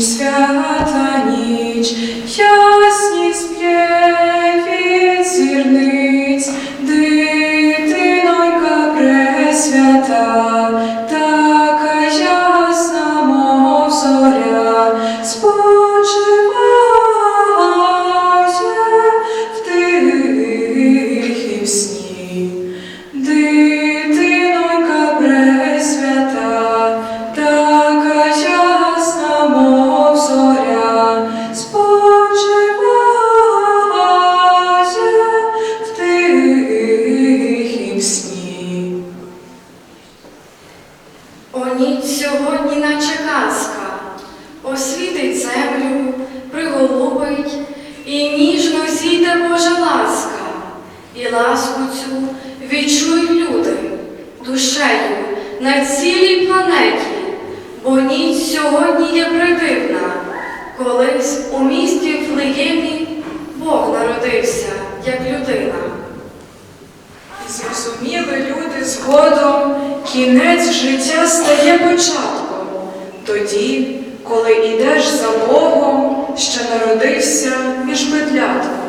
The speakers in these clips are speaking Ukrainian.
свята ніч, ясність сьогодні наче казка, освітить землю, приголубить, і ніжно зійде Божа ласка, і ласку цю відчують люди душею на цілій планеті, бо ніч сьогодні є придивна, колись у місті Флеємі Бог народився, як людина. Зрозуміли люди згодом, кінець життя стає початком. Тоді, коли йдеш за Богом, що народився між медлятком.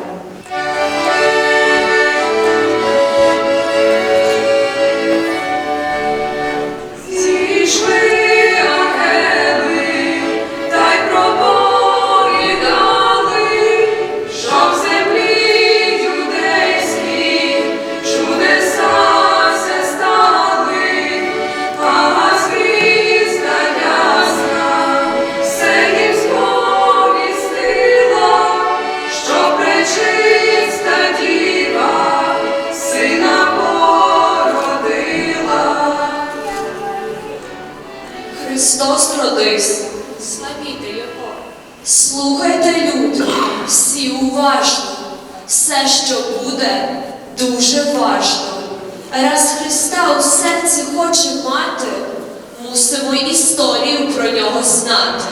Мусимо історію про нього знати.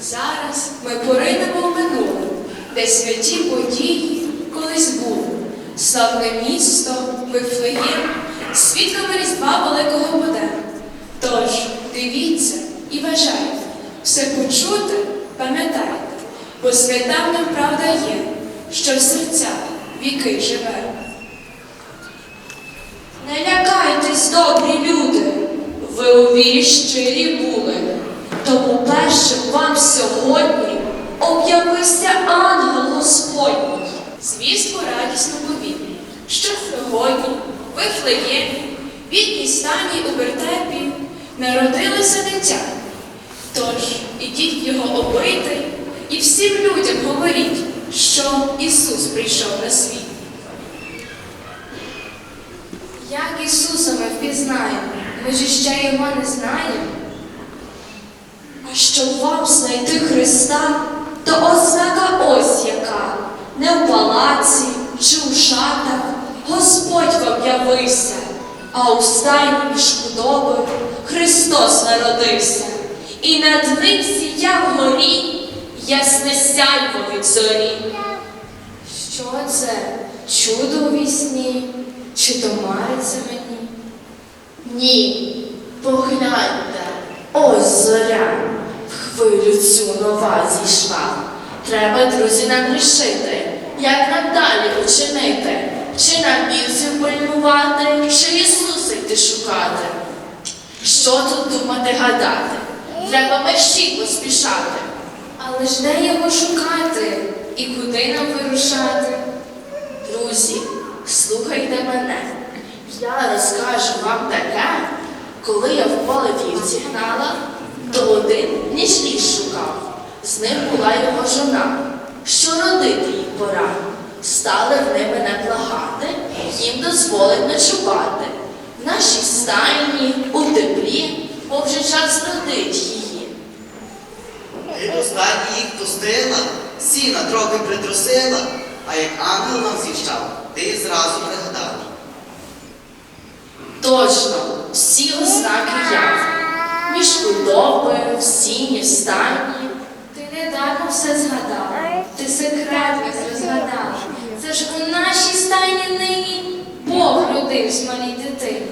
Зараз ми поринемо в минуле, де святі події колись були. Славне місто, Вифлеєм, свідками Різдва Великого буде. Тож дивіться і вважайте, все почути, пам'ятайте, бо свята в нем правда є, що в серцях віки живе. Не лякайтесь, добрі люди, ви у вірі щирі були. Тому першим вам сьогодні об'явився ангел Господній. Звістку радісно повів, що сьогодні в Вифлеємі, бідній стані у вертепі, народилося дитя. Тож ідіть його обити і всім людям говоріть, що Ісус прийшов на світ. Як Ісуса ми впізнаємо, ми ж ще його не знаємо. А щоб вам знайти Христа, то ознака ось яка. Не в палаці чи у шатах Господь вам явився, а у стайні між худоби Христос народився. І над ним сіяв горі ясне сяйво від зорі. Що це? Чудо у вісні? Чи то мариться мені? Ні, погляньте, ось зоря, в хвилю цю нова зійшла. Треба, друзі, нам рішити, як нам далі учинити, чи нам вірців пильнувати, чи Ісуса йти шукати. Що тут думати гадати? Треба мерщій поспішати. Але ж де його шукати? І куди нам вирушати? Друзі, слухайте мене. Я розкажу вам таке, коли я в поле вівці гнала, то один ніж ліс шукав. З ним була його жона, що родити їй пора. Стали вони мене благати, їм дозволить ночувати. В нашій стайні, у теплі, бо вже час родить її. Ти до їх пустила, сіна трохи притрусила, а як ангел нам зіщав, ти зразу пригадав. Точно, всі ознаки яви. Між худобою, в сіні, в стані. Ти недарно все згадав. Ти секрет весь розгадав. Це ж у нашій стайні нині Бог родився малій дитині.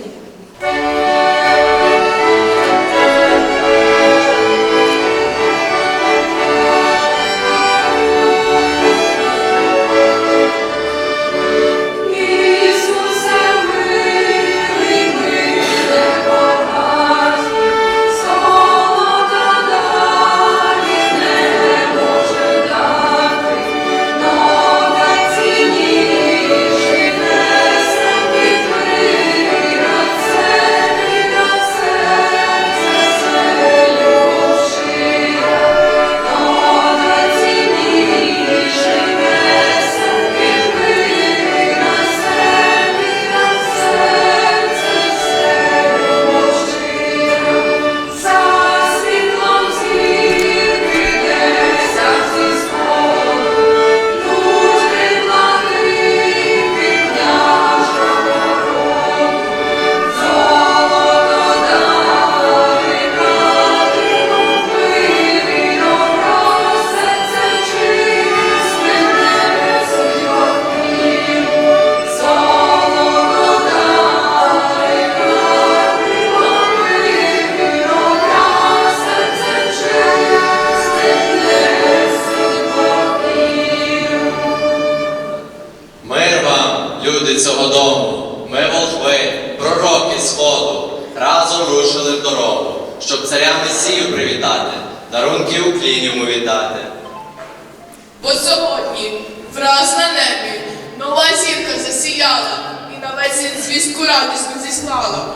Звістку зіслала.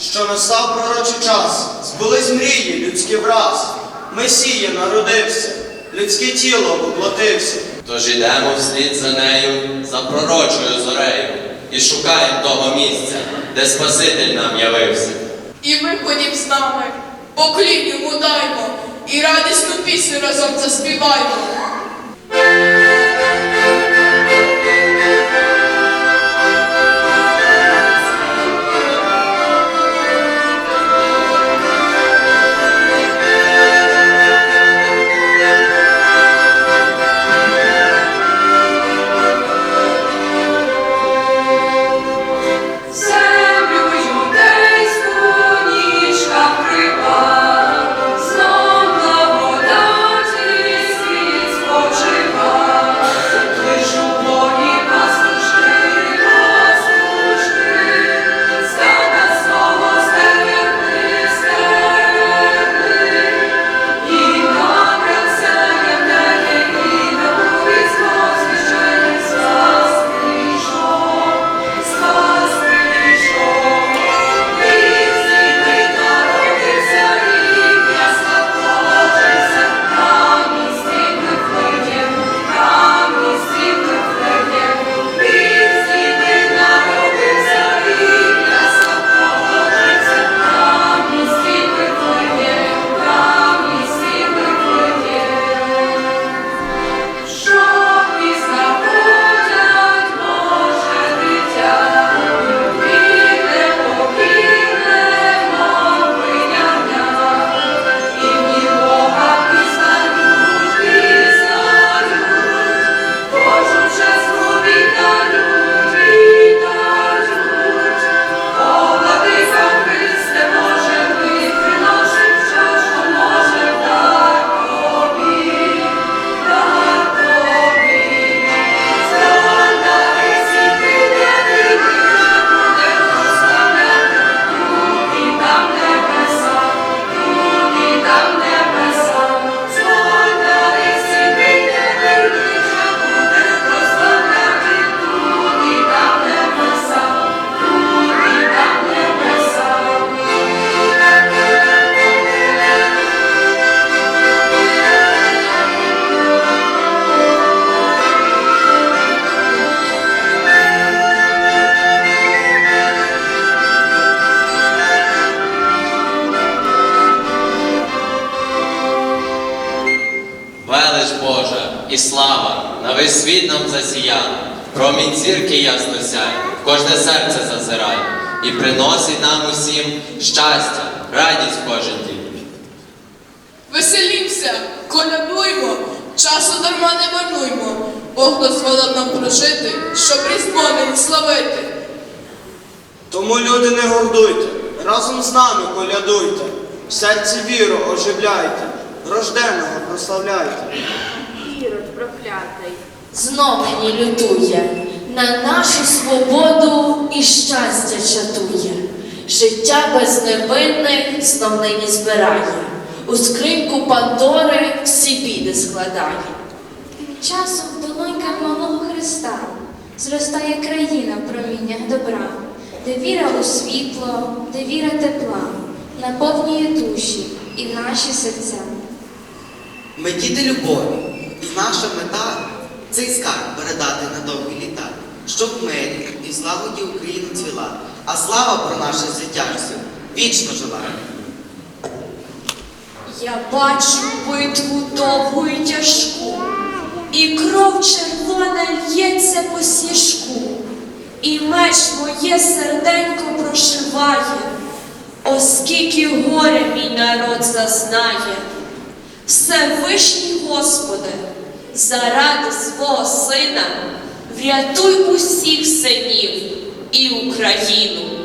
що настав пророчий час, збулись мрії людські враз. Месія народився, людське тіло воплотився. Тож ідемо вслід за нею, за пророчою зорею, і шукаємо того місця, де Спаситель нам явився. І ми ходім з нами, поклін йому даймо, і радісну пісню разом заспіваймо. Весь світ нам засіяла, промінь зірки ясно сяє, в кожне серце зазирає, і приносить нам усім щастя, радість в кожен день. Веселімся, колядуймо, часу дарма не марнуймо. Бог дозволив нам прожити, щоб різдво не славити. Тому люди не гордуйте, разом з нами колядуйте, в серці віру оживляйте, рожденого прославляйте. Ірод проклятий. Знов нині лютує, на нашу свободу і щастя чатує. Життя безневинних знов нині збирає, у скриньку Пандори всі біди складає. Тим часом в долоньках малого Христа зростає країна в проміннях добра, де віра у світло, де віра тепла, наповнює душі і наші серця. Ми діти любові, наша мета цей скарб передати на довгі літа, щоб в і в злагоді Україна цвіла, а слава про наше життя вічно жила. Я бачу битву довгу і тяжку, і кров червона л'ється по сніжку, і меч моє серденько прошиває, оскільки горя мій народ зазнає. Всевишній Господи, заради свого сина, врятуй усіх синів і Україну.